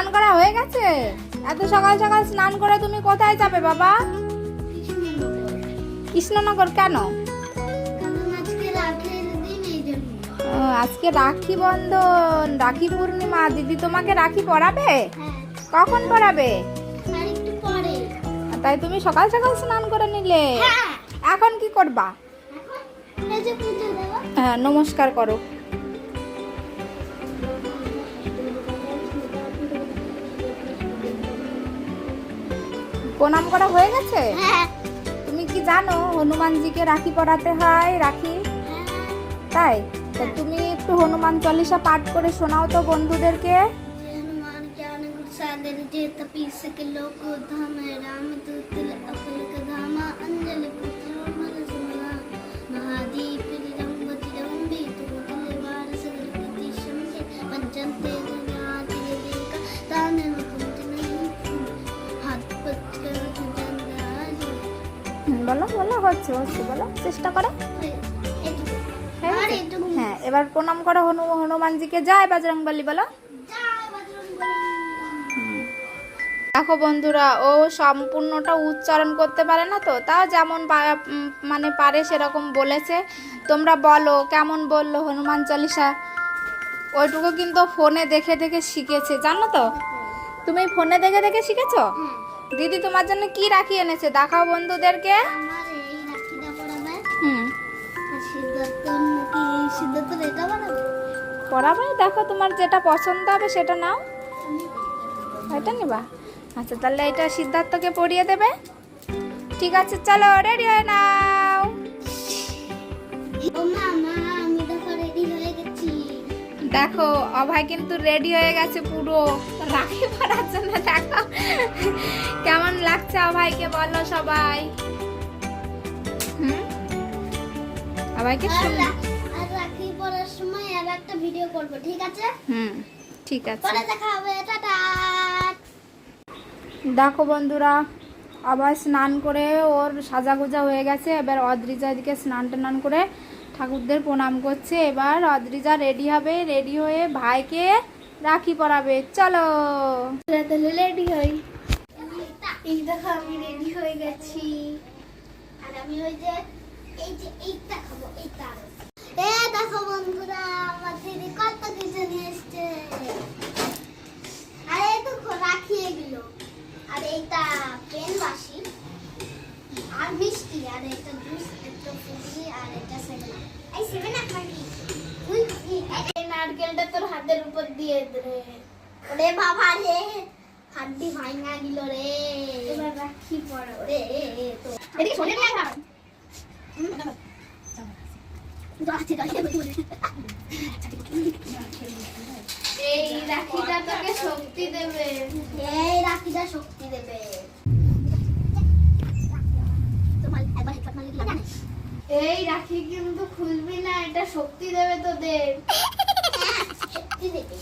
স্নান করা হয়ে গেছে? এত সকাল সকাল স্নান করে তুমি কোথায় যাবে বাবা? কৃষ্ণনগর কেন? আজকে রাখি বন্ধন রাখি পূর্ণিমা। দিদি তোমাকে রাখি হ্যাঁ কখন পরে তাই তুমি সকাল সকাল স্নান করে নিলে। হ্যাঁ। এখন কি করবা? হ্যাঁ নমস্কার করো। প্রণাম করা হয়ে গেছে হ্যাঁ তুমি কি জানো হনুমানজিকে রাখি পরাতে হয় রাখি তাই তা তুমি একটু হনুমান চল্লিশা পাঠ করে শোনাও তো বন্ধুদেরকে हनुमान ज्ञान गुण सागर जेत पीस के लोक धाम राम दूत अकल धामा अंजलि पुत्र मन सुमला महादीप रंगति रंबी तुम वार सगल गति शम्य पंचंते जनाति বলো বলো হচ্ছে হচ্ছে বলো চেষ্টা করো। হয়ে এবার প্রণাম করো হনু হনুমানজিকে। জয় বজরংবলী বলো। বজরংবলী। দেখো বন্ধুরা ও সম্পূর্ণটা উচ্চারণ করতে পারে না তো তাও যেমন মানে পারে সেরকম বলেছে। তোমরা বলো কেমন বলল হনুমান চল্লিশা ওইটুকু কিন্তু ফোনে দেখে দেখে শিখেছে জানো তো? তুমি ফোনে দেখে দেখে শিখেছো? হ্যাঁ। দিদি তোমার জন্য কি রাখি এনেছে? দেখাও বন্ধুদেরকে। আমার এই রাখিটা পড়াবে হুম। দেখো তোমার যেটা পছন্দ হবে সেটা নাও। এটা নিবা। আচ্ছা তাহলে এটা সিদ্ধার্থকে পড়িয়ে দেবে। ঠিক আছে চলো রেডি হয় নাও দেখো অভয় কিন্তু রেডি হয়ে গেছে পুরো। রাখি পরার জন্য দেখো। কেমন লাগছে অভয়কে বলো সবাই? হুম? অভয়কে রাখি সময় আর একটা ভিডিও করব ঠিক আছে? হুম ঠিক আছে। পরে দেখা হবে টাটা! দেখো বন্ধুরা আবার স্নান করে ওর সাজা সাজাগোজা হয়ে গেছে। এবার অদ্রিজা এদিকে স্নান টান করে ঠাকুরদের প্রণাম করছে। এবার অদ্রিজা রেডি হবে। রেডি হয়ে ভাইকে রাখি পরাবে। চলো। তাহলে রেডি হই। এই দেখো, আমি রেডি হয়ে গেছি। আর আমি ওই যে, এই যে, এইটা খাব, এইটা এ দেখো বন্ধুরা আমার দিদি কত কিছু নিয়ে এসছে আরে এই তো রাখি এগুলো আর এইটা পেন বাসি আর মিষ্টি আর এটা জুস একটা ফুটি আর এটা সেভেন এই সেভেন আপ নাকি নারকেলটা তোর হাতের উপর দিয়ে রে ওরে বাবা রে হাড্ডি ভাঙা গেল রে এবার রাখি পড়ো রে তো এদিকে সরে নিয়ে আসা এই রাখিটা তোকে শক্তি দেবে এই রাখিটা শক্তি দেবে তোমার একবার হেডফোন মারলে কি জানে এই রাখি কিন্তু খুলবি না এটা শক্তি দেবে তোদের। শক্তি দেবে